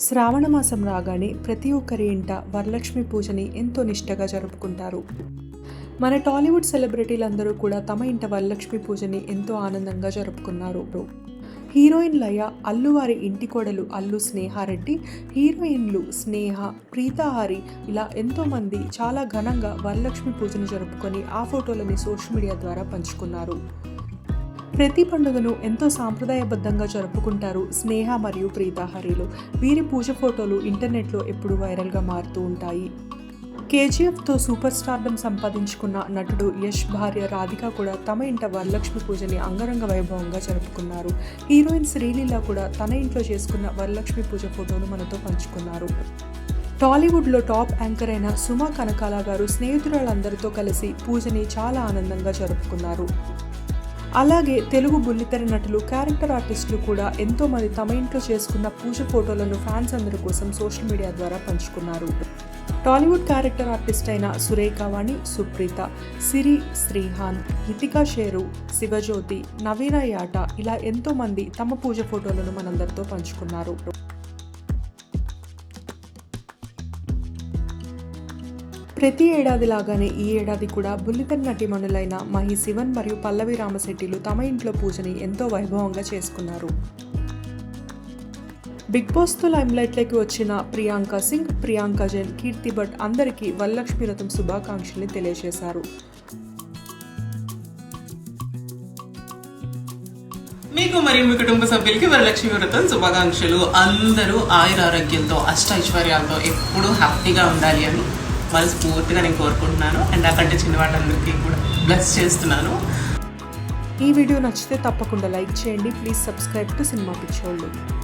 శ్రావణ మాసం రాగానే ప్రతి ఒక్కరి ఇంట వరలక్ష్మి పూజని ఎంతో నిష్టగా జరుపుకుంటారు. మన టాలీవుడ్ సెలబ్రిటీలందరూ కూడా తమ ఇంట వరలక్ష్మి పూజని ఎంతో ఆనందంగా జరుపుకున్నారు హీరోయిన్ లయ అల్లు వారి ఇంటి కోడలు అల్లు స్నేహారెడ్డి హీరోయిన్లు స్నేహ ప్రీతాహారి ఇలా ఎంతోమంది చాలా ఘనంగా వరలక్ష్మి పూజను జరుపుకొని ఆ ఫోటోలని సోషల్ మీడియా ద్వారా పంచుకున్నారు. ప్రతి పండుగను ఎంతో సాంప్రదాయబద్ధంగా జరుపుకుంటారు స్నేహ మరియు ప్రీతాహరిలు. వీరి పూజ ఫోటోలు ఇంటర్నెట్లో ఎప్పుడు వైరల్గా మారుతూ ఉంటాయి. కేజీఎఫ్తో సూపర్ స్టార్డం సంపాదించుకున్న నటుడు యష్ భార్య రాధిక కూడా తమ ఇంట వరలక్ష్మి పూజని అంగరంగ వైభవంగా జరుపుకున్నారు. హీరోయిన్ శ్రీలీల కూడా తన ఇంట్లో చేసుకున్న వరలక్ష్మి పూజ ఫోటోను మనతో పంచుకున్నారు. టాలీవుడ్లో టాప్ యాంకర్ అయిన సుమా కనకాల గారు స్నేహితురాలందరితో కలిసి పూజని చాలా ఆనందంగా జరుపుకున్నారు. అలాగే తెలుగు బుల్లితెర నటులు క్యారెక్టర్ ఆర్టిస్టులు కూడా ఎంతోమంది తమ ఇంట్లో చేసుకున్న పూజ ఫోటోలను ఫ్యాన్స్ అందరి కోసం సోషల్ మీడియా ద్వారా పంచుకున్నారు. టాలీవుడ్ క్యారెక్టర్ ఆర్టిస్ట్ అయిన సురేఖ వాణి సుప్రీత సిరి శ్రీహాన్ హితికా షేరు శివజ్యోతి నవీన యాట ఇలా ఎంతోమంది తమ పూజ ఫోటోలను మనందరితో పంచుకున్నారు. ప్రతి ఏడాది లాగానే ఈ ఏడాది కూడా బుల్లితన్ నటిమణులైన మహి శివన్ మరియు పల్లవి రామశెట్టిలు తమ ఇంట్లో పూజని ఎంతో వైభవంగా చేసుకున్నారు. బిగ్ బాస్తో లైమ్లైట్లోకి వచ్చిన ప్రియాంక సింగ్ ప్రియాంక జైన్ కీర్తి భట్ అందరికీ వరలక్ష్మి రథం శుభాకాంక్షల్ని తెలియజేశారు. మీకు మరియు మీ కుటుంబ సభ్యులకి వరలక్ష్మి వ్రతం శుభాకాంక్షలు. అందరూ ఆయుర ఆరోగ్యంతో అష్ట ఐశ్వర్యాలతో ఎప్పుడూ హ్యాపీగా ఉండాలి అని మనస్ఫూర్తిగా నేను కోరుకుంటున్నాను. అండ్ నాకంటే చిన్న వాళ్ళందరికీ కూడా బ్లెస్ చేస్తున్నాను. ఈ వీడియో నచ్చితే తప్పకుండా లైక్ చేయండి. ప్లీజ్ సబ్స్క్రైబ్ టు సినిమా పిచ్చోళ్ళు